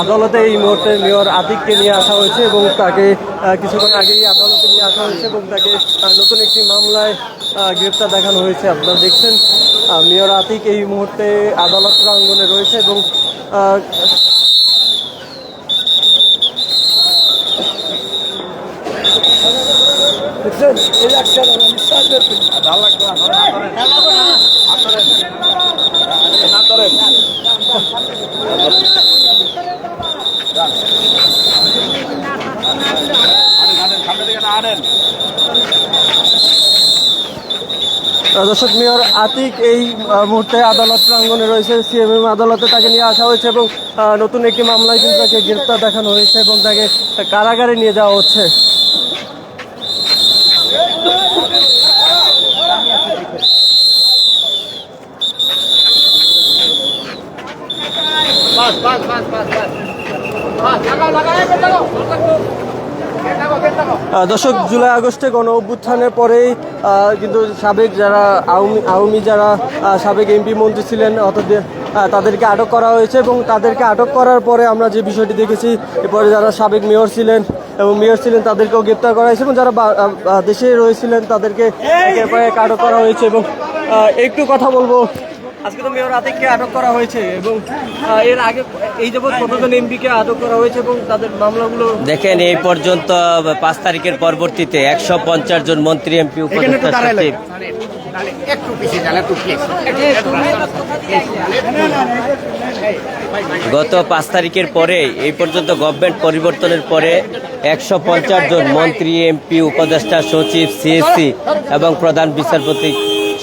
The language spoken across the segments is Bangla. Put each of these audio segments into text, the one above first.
আদালতে এই মুহূর্তে মেয়র আতিককে নিয়ে আসা হয়েছে এবং তাকে কিছুক্ষণ আগেই আদালতে নিয়ে আসা হয়েছে এবং তাকে নতুন একটি মামলায় গ্রেপ্তার দেখানো হয়েছে। আপনারা দেখছেন মেয়র আতিক এই মুহূর্তে আদালত প্রাঙ্গনে রয়েছে এবং আহ, এই দর্শক মেয়র আতিক এই মুহূর্তে আদালত প্রাঙ্গনে রয়েছে। সিএমএম আদালতে তাকে নিয়ে আসা হয়েছে এবং নতুন একটি মামলায় কিন্তু তাকে গ্রেপ্তার দেখানো হয়েছে এবং তাকে কারাগারে নিয়ে যাওয়া হচ্ছে। আহ, দর্শক, জুলাই আগস্টে গণ অভ্যুত্থানের পরেই কিন্তু সাবেক যারা আওয়ামী আওয়ামী যারা সাবেক এমপি মন্ত্রী ছিলেন, অর্থাৎ তাদেরকে আটক করা হয়েছে এবং তাদেরকে আটক করার পরে আমরা যে বিষয়টি দেখেছি, এরপরে যারা সাবেক মেয়র ছিলেন এবং মেয়র ছিলেন, তাদেরকেও গ্রেপ্তার করা হয়েছে এবং যারা দেশে রয়েছিলেন, তাদেরকে আটক করা হয়েছে এবং একটু কথা বলব আজকে তো মেয়র আতিককে আটক করা হয়েছে এবং এর আগে এই যাবৎ কতজন এমপিকে আটক করা হয়েছে এবং তাদের মামলাগুলো দেখেন এই পর্যন্ত পাঁচ তারিখের পরবর্তীতে একশো পঞ্চাশ জন মন্ত্রী এমপি উপদেষ্টা সচিব। গত পাঁচ তারিখের পরে এই পর্যন্ত গভর্নমেন্ট পরিবর্তনের পরে একশো পঞ্চাশ জন মন্ত্রী এমপি উপদেষ্টা সচিব সিএসসি এবং প্রধান বিচারপতি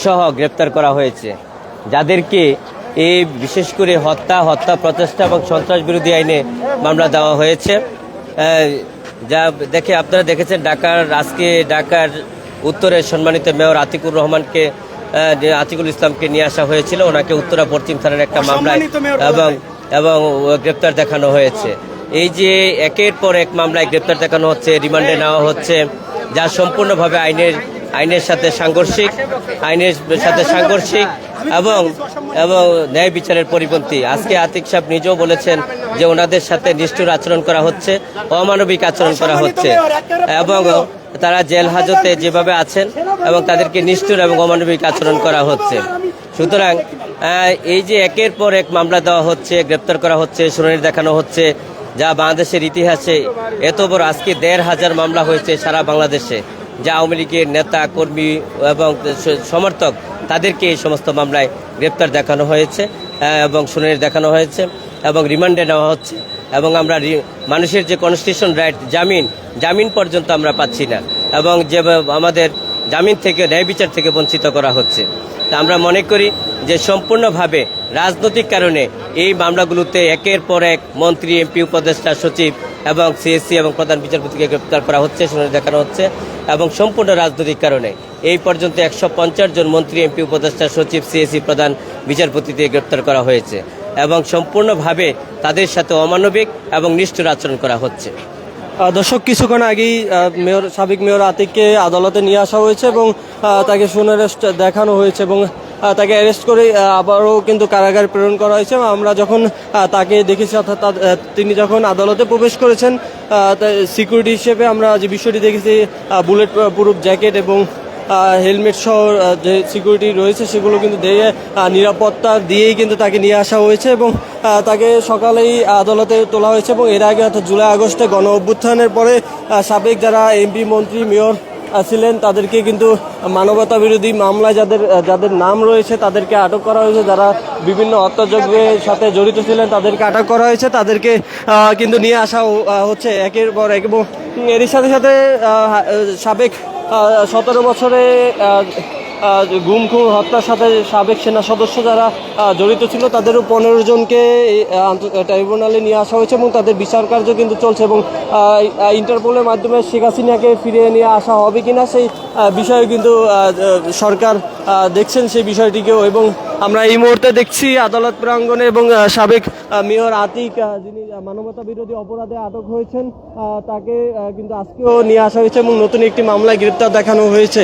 সহ গ্রেপ্তার করা হয়েছে। যাদেরকে এই বিশেষ করে হত্যা হত্যা প্রচেষ্টা এবং সন্ত্রাস বিরোধী আইনে মামলা দেওয়া হয়েছে। যা দেখে আপনারা দেখেছেন ঢাকার আজকে ঢাকার উত্তরে সম্মানিত মেয়র আতিকুর রহমানকে যে আতিকুল ইসলামকে নিয়ে আসা হয়েছিল ওনাকে উত্তরা পশ্চিম থানার একটা মামলায় এবং এবং গ্রেপ্তার দেখানো হয়েছে। এই যে একের পর এক মামলায় গ্রেপ্তার দেখানো হচ্ছে রিমান্ডে নেওয়া হচ্ছে যা সম্পূর্ণভাবে আইনের আইনের সাথে সাংঘর্ষিক, আইনের সাথে সাংঘর্ষিক এবং এবং ন্যায় বিচারের পরিপন্থী। আজকে আতিক সাহেব নিজেও বলেছেন যে ওনাদের সাথে নিষ্ঠুর আচরণ করা হচ্ছে, অমানবিক আচরণ করা হচ্ছে। এবং তারা জেল হাজতে যেভাবে আছেন এবং তাদেরকে নিষ্ঠুর এবং অমানবিক আচরণ করা হচ্ছে। সুতরাং এই যে একের পর এক মামলা দেওয়া হচ্ছে, গ্রেপ্তার করা হচ্ছে, শুনানি দেখানো হচ্ছে, যা বাংলাদেশের ইতিহাসে এত বড়, আজকে দেড় হাজার মামলা হয়েছে সারা বাংলাদেশে। যা আওয়ামী লীগের নেতা, কর্মী এবং সমর্থক, তাদেরকে এই সমস্ত মামলায় গ্রেপ্তার দেখানো হয়েছে এবং শুনানি দেখানো হয়েছে এবং রিমান্ডে নেওয়া হচ্ছে এবং আমরা মানুষের যে কনস্টিটিউশন রাইট জামিন জামিন পর্যন্ত আমরা পাচ্ছি না এবং যে আমাদের জামিন থেকে, ন্যায় বিচার থেকে বঞ্চিত করা হচ্ছে। তা আমরা মনে করি যে সম্পূর্ণভাবে রাজনৈতিক কারণে এই মামলাগুলোতে একের পর এক মন্ত্রী, এমপি, উপদেষ্টা, সচিব এবং সিএসসি এবং প্রধান বিচারপতিকে গ্রেপ্তার করা হচ্ছে শুনানি দেখানো হচ্ছে এবং সম্পূর্ণ রাজনৈতিক কারণে। এই পর্যন্ত একশো পঞ্চাশ জন মন্ত্রী, এমপি, উপদেষ্টা, সচিব, সিএসসি, প্রধান বিচারপতিতে গ্রেপ্তার করা হয়েছে এবং সম্পূর্ণভাবে তাদের সাথে অমানবিক এবং নিষ্ঠুর আচরণ করা হচ্ছে। দর্শক কিছুক্ষণ আগেই মেয়র, সাবেক মেয়র আতিককে আদালতে নিয়ে আসা হয়েছে এবং তাকে অ্যারেস্ট দেখানো হয়েছে এবং তাকে অ্যারেস্ট করে আবারও কিন্তু কারাগার প্রেরণ করা হয়েছে। আমরা যখন তাকে দেখেছি, অর্থাৎ তিনি যখন আদালতে প্রবেশ করেছেন সিকিউরিটি হিসেবে আমরা যে বিষয়টি দেখেছি বুলেট প্রুফ জ্যাকেট এবং হেলমেট সহ যে সিকিউরিটি রয়েছে সেগুলো কিন্তু দিয়ে নিরাপত্তা দিয়েই কিন্তু তাকে নিয়ে আসা হয়েছে এবং তাকে সকালেই আদালতে তোলা হয়েছে এবং এর আগে অর্থাৎ জুলাই আগস্টে গণ অভ্যুত্থানের পরে সাবেক যারা এমপি মন্ত্রী, মেয়র ছিলেন তাদেরকে কিন্তু মানবতা বিরোধী মামলায় যাদের যাদের নাম রয়েছে, তাদেরকে আটক করা হয়েছে। যারা বিভিন্ন হত্যাযজ্ঞের সাথে জড়িত ছিলেন, তাদেরকে আটক করা হয়েছে। তাদেরকে কিন্তু নিয়ে আসা হচ্ছে একের পর এক। এবং এরই সাথে সাথে সাবেক সতেরো বছরে গুম খুন হত্যার সাথে সাবেক সেনা সদস্য যারা জড়িত ছিল, তাদেরও পনেরো জনকে ট্রাইব্যুনালে নিয়ে আসা হয়েছে এবং তাদের বিচার কার্য কিন্তু চলছে এবং ইন্টারপোলের মাধ্যমে শেখ হাসিনাকে ফিরিয়ে নিয়ে আসা হবে কিনা সেই বিষয়ে কিন্তু সরকার দেখছেন সেই বিষয়টিকেও এবং আমরা এই মুহূর্তে দেখছি আদালত প্রাঙ্গণে এবং সাবেক মেয়র আতিক যিনি মানবতা বিরোধী অপরাধে আটক হয়েছেন তাকে কিন্তু আজকেও নিয়ে আসা হয়েছে এবং নতুন একটি মামলায় গ্রেপ্তার দেখানো হয়েছে।